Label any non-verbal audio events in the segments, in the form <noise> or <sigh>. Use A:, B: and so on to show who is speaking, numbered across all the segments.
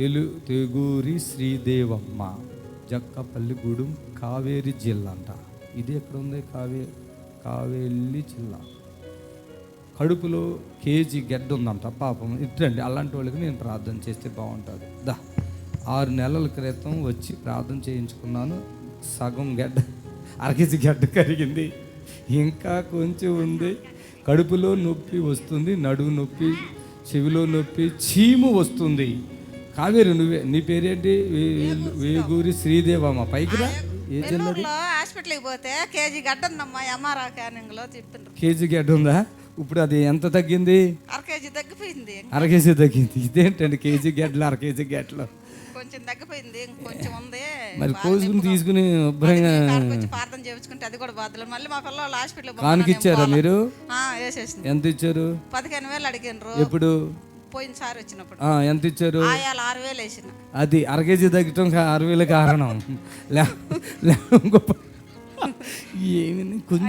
A: తెలు తెగూరి శ్రీదేవమ్మ జక్కపల్లి గూడెం కావేరి జిల్లా అంట ఇది ఎక్కడ ఉంది కావే కావేలి జిల్లా. కడుపులో కేజీ గడ్డ ఉందంట పాపం. ఇట్రండి అలాంటి వాళ్ళకి నేను ప్రార్థన చేస్తే బాగుంటుంది. దా ఆరు నెలల క్రితం వచ్చి ప్రార్థన చేయించుకున్నాను. సగం గడ్డ అరకేజీ గడ్డ కరిగింది. ఇంకా కొంచెం ఉంది. కడుపులో నొప్పి వస్తుంది నడుము నొప్పి చెవిలో నొప్పి చీము వస్తుంది. కావేరి నువ్వే. నీ పేరేంటి? వేగూరి శ్రీదేవమ్మ పైకి రా ఏ జిల్లా
B: నెల్లూరులో హాస్పిటల్కి పోతే కేజీ గడ్డ ఉందమ్మా ఎంఆర్ఆ క్యానింగ్లో చెప్పిండ్రు
A: కేజీ గడ్డ ఉందా? ఇప్పుడు అది ఎంత తగ్గింది?
B: అర కేజీ తగ్గిపోయింది.
A: అర కేజీ తగ్గింది. ఇదేంటండి? కేజీ గడ్డలు అర కేజీ గడ్డలు.
B: కొంచెం తగ్గిపోయింది ఇంకొంచెం ఉంది.
A: మరి కోసుకుని తీసుకుని
B: వచ్చి ప్రార్థన చేయించుకుంటే అది కూడా బాధలు. మళ్ళీ మా పిల్లలు హాస్పిటల్
A: కానుక ఇచ్చారా మీరు? ఎంత ఇచ్చారు?
B: పదిహేను వేలు అడిగినరు
A: ఎప్పుడు?
B: పోయినసారి వచ్చినప్పుడు.
A: ఎంత ఇచ్చారు?
B: ఆయాలు ఆరు వేలు వేసిన
A: అది అర కేజీ తగ్గటం అర వేల కారణం. ఏమి కొంచెం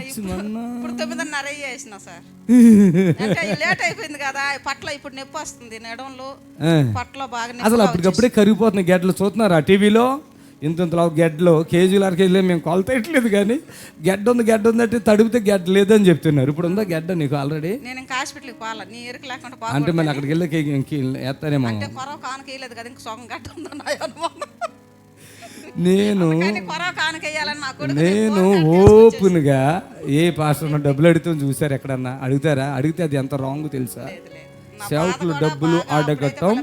B: ఇప్పుడు తొమ్మిదిన్నర వేసిన సార్. <laughs> లేట్ అయిపోయింది కదా పట్ల ఇప్పుడు నొప్పి వస్తుంది నడంలో. పట్ల బాగా
A: అసలు అప్పటికప్పుడే కరిగిపోతున్నాయి గడ్డలు చూస్తున్నారా టీవీలో? ఇంత ఇంతలో గడ్డలు కేజీలు అర కేజీలు మేము కొలతేయట్లేదు కానీ గడ్డ ఉంది గడ్డ ఉందంటే తడిపితే గడ్డ లేదని చెప్తున్నారు. ఇప్పుడు ఉందా గడ్డ నీకు ఆల్రెడీ
B: నేను ఇంకా హాస్పిటల్కి పోవాలా? నీ ఎరుకు లేకుండా
A: అంటే మరి అక్కడికి వెళ్ళి వేస్తారేమో
B: అంటే కొరవ కానుక వేయలేదు కదా ఇంక సొంగ గడ్డ అనుమానం
A: నేను నేను ఓపెన్గా ఏ పాస్టర్ డబ్బులు అడుగుతాం చూసారు ఎక్కడన్నా? అడుగుతారా? అడిగితే అది ఎంత రాంగ్ తెలుసా? సేవకులు డబ్బులు అడగటం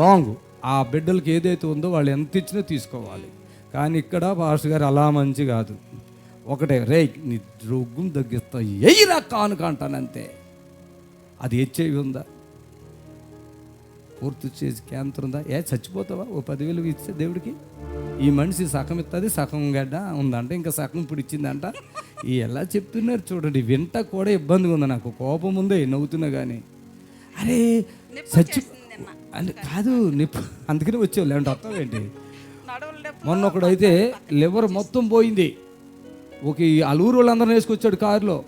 A: రాంగ్ ఆ బిడ్డలకి ఏదైతే ఉందో వాళ్ళు ఎంత ఇచ్చినా తీసుకోవాలి. కానీ ఇక్కడ పాస్టర్ గారు అలా మంచి కాదు. ఒకటే రే నీ రోగం తగ్గిస్తా ఎయిరా కానుక అంటానంతే. అది హెచ్ఐవి ఉందా? పూర్తి చేసి క్యాన్సర్ ఉందా? ఏ చచ్చిపోతావా? ఓ పదివేలు ఇస్తే దేవుడికి? ఈ మనిషి సగం ఇస్తుంది సగం గడ్డ ఉందంట ఇంకా సగం ఇప్పుడు ఇచ్చిందంట. ఈ ఎలా చెప్తున్నారు చూడండి వింట కూడా ఇబ్బందిగా ఉంది నాకు. కోపం ఉందే నవ్వుతున్నా కానీ అరే చచ్చి అంటే కాదు నిప్పు. అందుకనే వచ్చావు లేదంటే
B: నడువులు నొప్పి
A: మొన్న ఒకడు అయితే లివర్ మొత్తం పోయింది. ఒక అలూరు వాళ్ళందరిని వేసుకొచ్చాడు కారులో.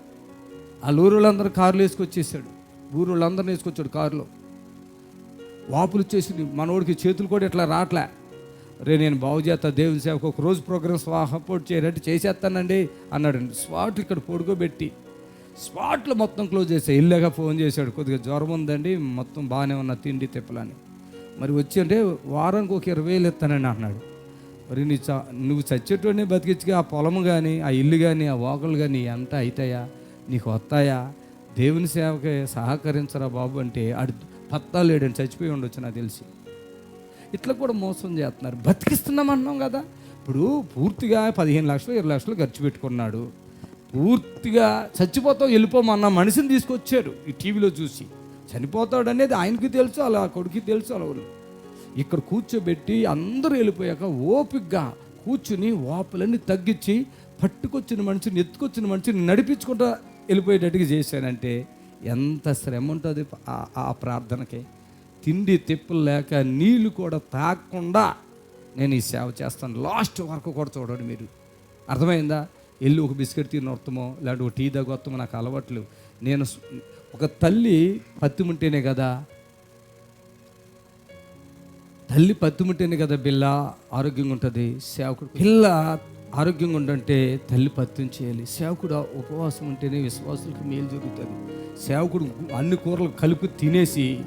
A: అలూరు వాళ్ళందరూ కారులో వేసుకొచ్చేసాడు. ఊరు వాళ్ళందరిని వేసుకొచ్చాడు కారులో. వాపులు వచ్చేసి మనోడికి చేతులు కూడా ఇట్లా రావట్లే రే నేను బాగు చేస్తా దేవుని సేవకు ఒక రోజు ప్రోగ్రామ్ సపోర్ట్ చేయరంటే చేసేస్తానండి అన్నాడు. స్పాట్లు ఇక్కడ పొడుకోబెట్టి స్పాట్లో మొత్తం క్లోజ్ చేసా ఇల్లాగా ఫోన్ చేశాడు. కొద్దిగా జ్వరం ఉందండి మొత్తం బాగానే ఉన్న తిండి తిప్పలని. మరి వచ్చి అంటే వారానికి ఒక ఇరవై వేలు ఇస్తానని అన్నాడు మరి నీ చ నువ్వు చచ్చేటోడిని బతికించుగా ఆ పొలం కానీ ఆ ఇల్లు కానీ ఆ వాకలు కానీ ఎంత అవుతాయా నీకు వస్తాయా? దేవుని సేవకి సహకరించరా బాబు అంటే అడు పత్తా లేడని చచ్చిపోయి ఉండొచ్చు నాకు తెలిసి. ఇట్లా కూడా మోసం చేస్తున్నారు. బతికిస్తున్నాం అన్నాం కదా. ఇప్పుడు పూర్తిగా పదిహేను లక్షలు ఇరవై లక్షలు ఖర్చు పెట్టుకున్నాడు. పూర్తిగా చచ్చిపోతావు వెళ్ళిపోమన్న మనిషిని తీసుకొచ్చారు ఈ టీవీలో చూసి. చనిపోతాడు అనేది ఆయనకి తెలుసు అలా కొడుకు తెలుసు అలా ఇక్కడ కూర్చోబెట్టి అందరూ వెళ్ళిపోయాక ఓపిగ్గా కూర్చుని వాపులన్నీ తగ్గించి పట్టుకొచ్చిన మనిషిని ఎత్తుకొచ్చిన మనిషిని నడిపించుకుంటా వెళ్ళిపోయేటట్టుగా చేశానంటే ఎంత శ్రమ ఉంటుంది ఆ- ఆ ప్రార్థనకి. తిండి తిప్పులు లేక నీళ్ళు కూడా తాగకుండా నేను ఈ సేవ చేస్తాను. లాస్ట్ వరకు కూడా చూడండి మీరు. అర్థమైందా? వెళ్ళి ఒక బిస్కెట్ తిని వస్తామో లేదంటే ఒక టీ దగ్గొస్తామో నాకు అలవాట్లు. నేను ఒక తల్లి పత్తిముంటేనే కదా. తల్లి పత్తిముంటేనే కదా బిల్ల ఆరోగ్యంగా ఉంటుంది. సేవకుడు పిల్ల ఆరోగ్యంగా ఉండంటే తల్లి పత్యం చేయాలి. సేవకుడు ఉపవాసం ఉంటేనే విశ్వాసులకు మేలు జరుగుతుంది. సేవకుడు అన్ని కూరలు కలిపి తినేసి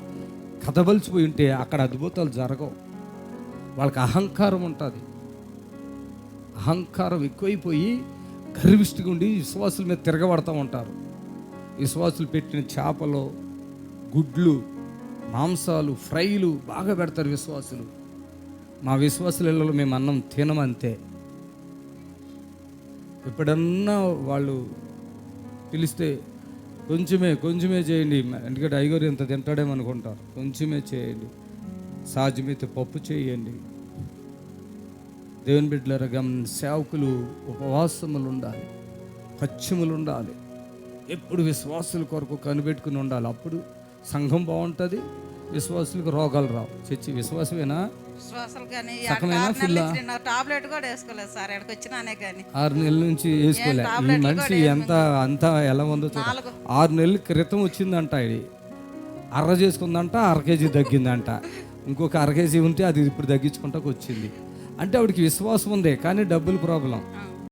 A: కథబలిచిపోయి ఉంటే అక్కడ అద్భుతాలు జరగవు. వాళ్ళకి అహంకారం ఉంటుంది. అహంకారం ఎక్కువైపోయి గర్విష్టిగా ఉండి విశ్వాసుల మీద తిరగబడతా ఉంటారు. విశ్వాసులు పెట్టిన చేపలు గుడ్లు మాంసాలు ఫ్రైలు బాగా పెడతారు విశ్వాసులు. మా విశ్వాసులలో మేము అన్నం తినమంతే ఎప్పుడన్నా వాళ్ళు పిలిస్తే కొంచెమే కొంచెమే చేయండి. ఎందుకంటే ఐగోరు ఇంత తింటాడేమనుకుంటారు. కొంచెమే చేయండి. సాధ్యమైతే పప్పు చేయండి. దేవుని బిడ్డల గమని సేవకులు ఉపవాసములు ఉండాలి పశ్చిములు ఉండాలి. ఎప్పుడు విశ్వాసుల కొరకు కనిపెట్టుకుని ఉండాలి. అప్పుడు సంఘం బాగుంటుంది విశ్వాసులకు రోగాలు రావు. చర్చి విశ్వాసమేనా?
B: శ్వాసలు కానీ
A: సగమేనా ఫుల్లా?
B: టాబ్లెట్ కూడా వేసుకోలేదు సార్. ఎక్కడికి వచ్చినానే కానీ.
A: ఆరు నెలల నుంచి వేసుకోలే. ఈ మనిషి ఎంత అంతా ఎలా ఉందో. ఆరు నెలల క్రితం వచ్చిందంట ఇది. అర్ర చేసుకుందంట అర కేజీ తగ్గిందంట. ఇంకొక అర కేజీ ఉంటే అది ఇప్పుడు తగ్గించుకుంటాకు వచ్చింది. అంటే ఆవిడకి విశ్వాసం ఉంది కానీ డబ్బులు ప్రాబ్లం.